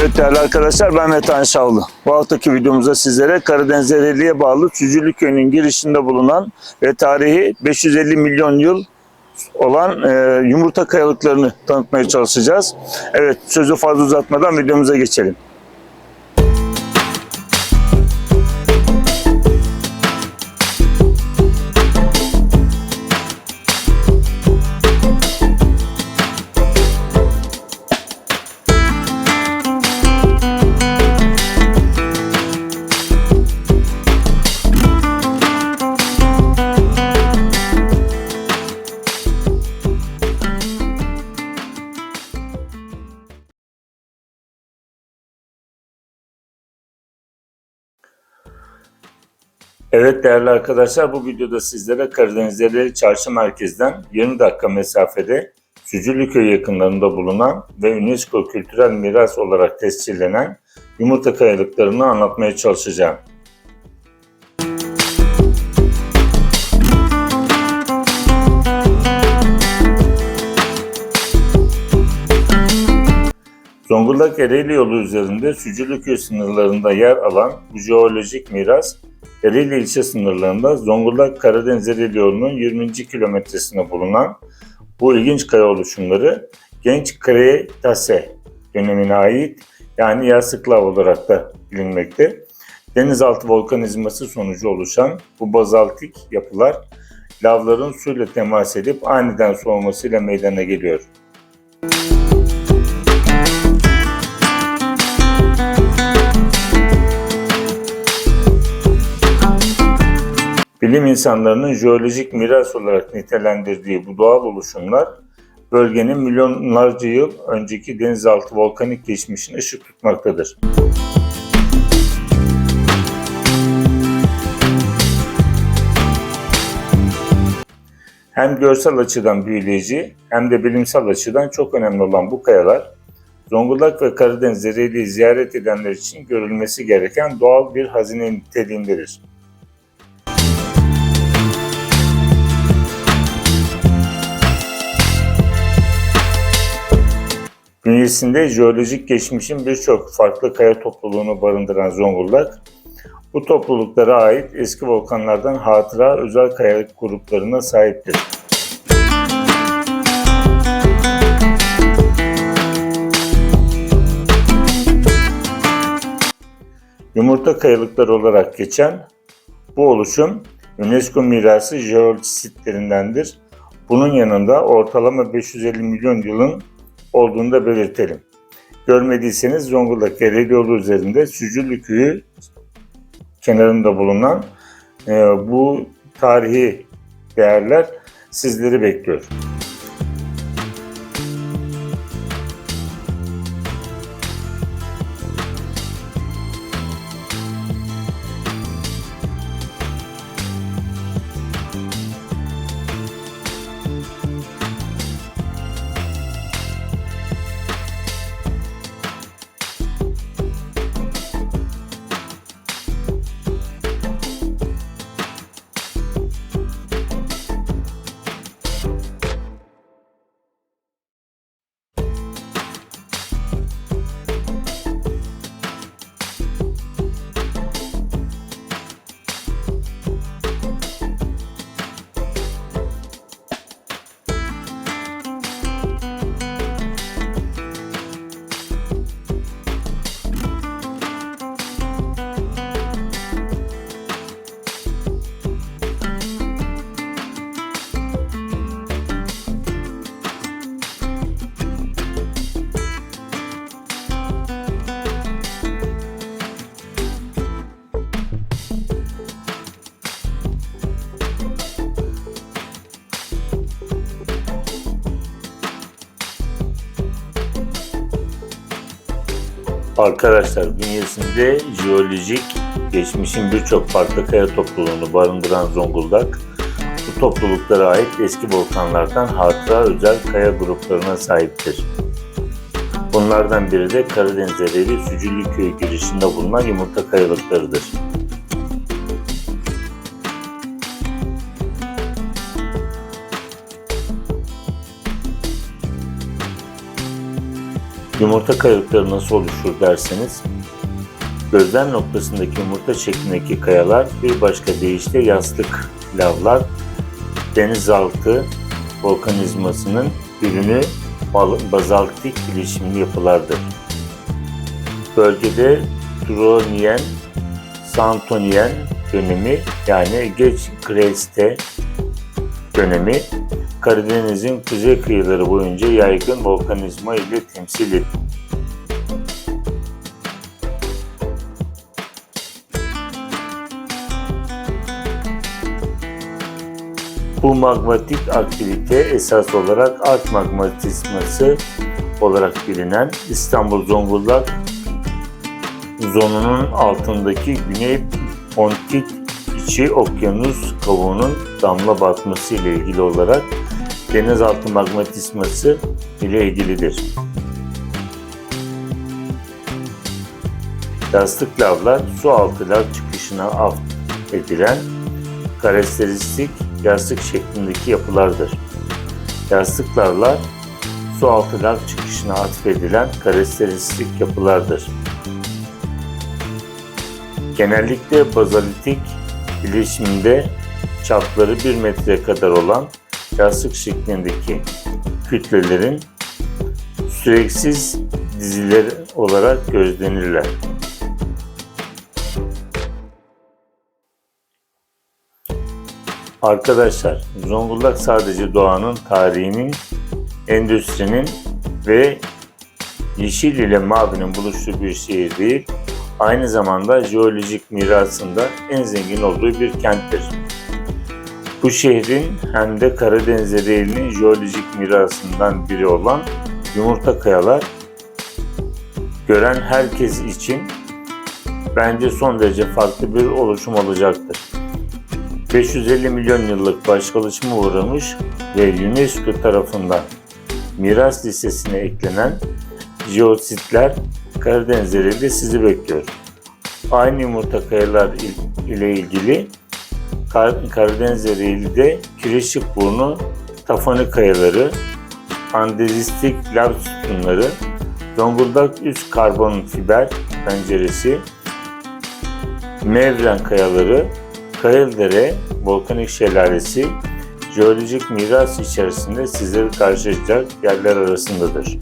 Evet değerli arkadaşlar ben Metehan Şavlı. Bu haftaki videomuzda sizlere Karadeniz Ereğli'ye bağlı Sücülü Köyü'nün girişinde bulunan ve tarihi 550 milyon yıl olan e, yumurta kayalıklarını tanıtmaya çalışacağız. Evet sözü fazla uzatmadan videomuza geçelim. Evet değerli arkadaşlar bu videoda sizlere Karadeniz Ereğli Çarşı Merkez'den 20 dakika mesafede Sücüllüköy yakınlarında bulunan ve UNESCO Kültürel Miras olarak tescillenen yumurta kayalıklarını anlatmaya çalışacağım. Zonguldak Ereğli yolu üzerinde Sücüllüköy sınırlarında yer alan bu jeolojik miras Ereğli ilçe sınırlarında Zonguldak Karadeniz Ereğli yolunun 20. kilometresinde bulunan bu ilginç kaya oluşumları Genç Kretase dönemine ait yani Yasıklav olarak da bilinmekte. Denizaltı volkanizması sonucu oluşan bu bazaltik yapılar lavların suyla temas edip aniden soğumasıyla meydana geliyor. Bilim insanlarının jeolojik miras olarak nitelendirdiği bu doğal oluşumlar bölgenin milyonlarca yıl önceki denizaltı volkanik geçmişine ışık tutmaktadır. Hem görsel açıdan büyüleyici hem de bilimsel açıdan çok önemli olan bu kayalar Zonguldak ve Karadeniz Ereğli'yi ziyaret edenler için görülmesi gereken doğal bir hazine niteliğindedir. Bünyesinde jeolojik geçmişin birçok farklı kaya topluluğunu barındıran Zonguldak, bu topluluklara ait eski volkanlardan hatıra özel kayalık gruplarına sahiptir. Yumurta kayalıkları olarak geçen bu oluşum UNESCO mirası jeolojistlerindendir. Bunun yanında ortalama 550 milyon yılın olduğunu da belirtelim. Görmediyseniz Zonguldak Ereğli yolu üzerinde Sücüllü Köyü kenarında bulunan e, bu tarihi değerler sizleri bekliyor. Arkadaşlar bünyesinde jeolojik geçmişin birçok farklı kaya topluluğunu barındıran Zonguldak, bu topluluklara ait eski volkanlardan hatıra özel kaya gruplarına sahiptir. Bunlardan biri de Karadeniz Ereğli Sücüllü Köyü girişinde bulunan yumurta kayalıklarıdır. Yumurta kayalıkları nasıl oluşur derseniz, gözlem noktasındaki yumurta şeklindeki kayalar bir başka deyişle yastık lavlar denizaltı volkanizmasının ürünü bazaltik bileşimli yapılardır. Bölgede Turoniyen, Santoniyen dönemi yani geç Kreste dönemi Karadeniz'in kuzey kıyıları boyunca yaygın volkanizma ile temsil edilir. Bu magmatik aktivite esas olarak art magmatisması olarak bilinen İstanbul Zonguldak zonunun altındaki Güney Pontik içi okyanus kavuğunun damla batması ile ilgili olarak denizaltı magmatisması ile ilgilidir. Yastık lavlar su altı lav çıkışına af edilen karakteristik yastık şeklindeki yapılardır. Yastık lavlar su altı lav çıkışına atfedilen karakteristik yapılardır. Genellikle bazalitik bileşiminde çapları 1 metre kadar olan yastık şeklindeki kütlelerin süreksiz diziler olarak gözlenirler. Arkadaşlar, Zonguldak sadece doğanın, tarihinin, endüstrinin ve yeşil ile mavinin buluştuğu bir şehir değil, aynı zamanda jeolojik mirasında en zengin olduğu bir kenttir. Bu şehrin hem de Karadeniz Ereğli'nin jeolojik mirasından biri olan Yumurta Kayalar, gören herkes için bence son derece farklı bir oluşum olacaktır. 550 milyon yıllık başkalaşıma uğramış ve UNESCO tarafından miras listesine eklenen jeositler Karadeniz Ereğli'de sizi bekliyor. Aynı yumurta kayalar il- ile ilgili Kar- Karadeniz Ereğli'de Kireçlik Burnu, Tafanı Kayaları, Andezistik lav sütunları, Zonguldak üst karbon fiber penceresi, Mevren kayaları, Kayıldere volkanik şelalesi jeolojik miras içerisinde sizleri karşılayacak yerler arasındadır.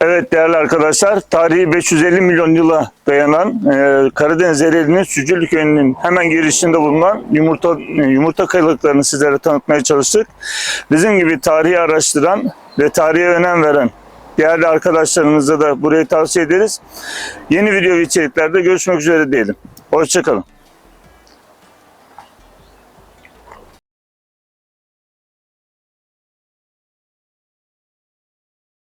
Evet değerli arkadaşlar, tarihi 550 milyon yıla dayanan e, Karadeniz Ereğli'nin Sücülü Köyü'nün hemen girişinde bulunan yumurta e, yumurta kayalıklarını sizlere tanıtmaya çalıştık. Bizim gibi tarihi araştıran ve tarihe önem veren değerli arkadaşlarınıza da burayı tavsiye ederiz. Yeni video ve içeriklerde görüşmek üzere diyelim. Hoşçakalın.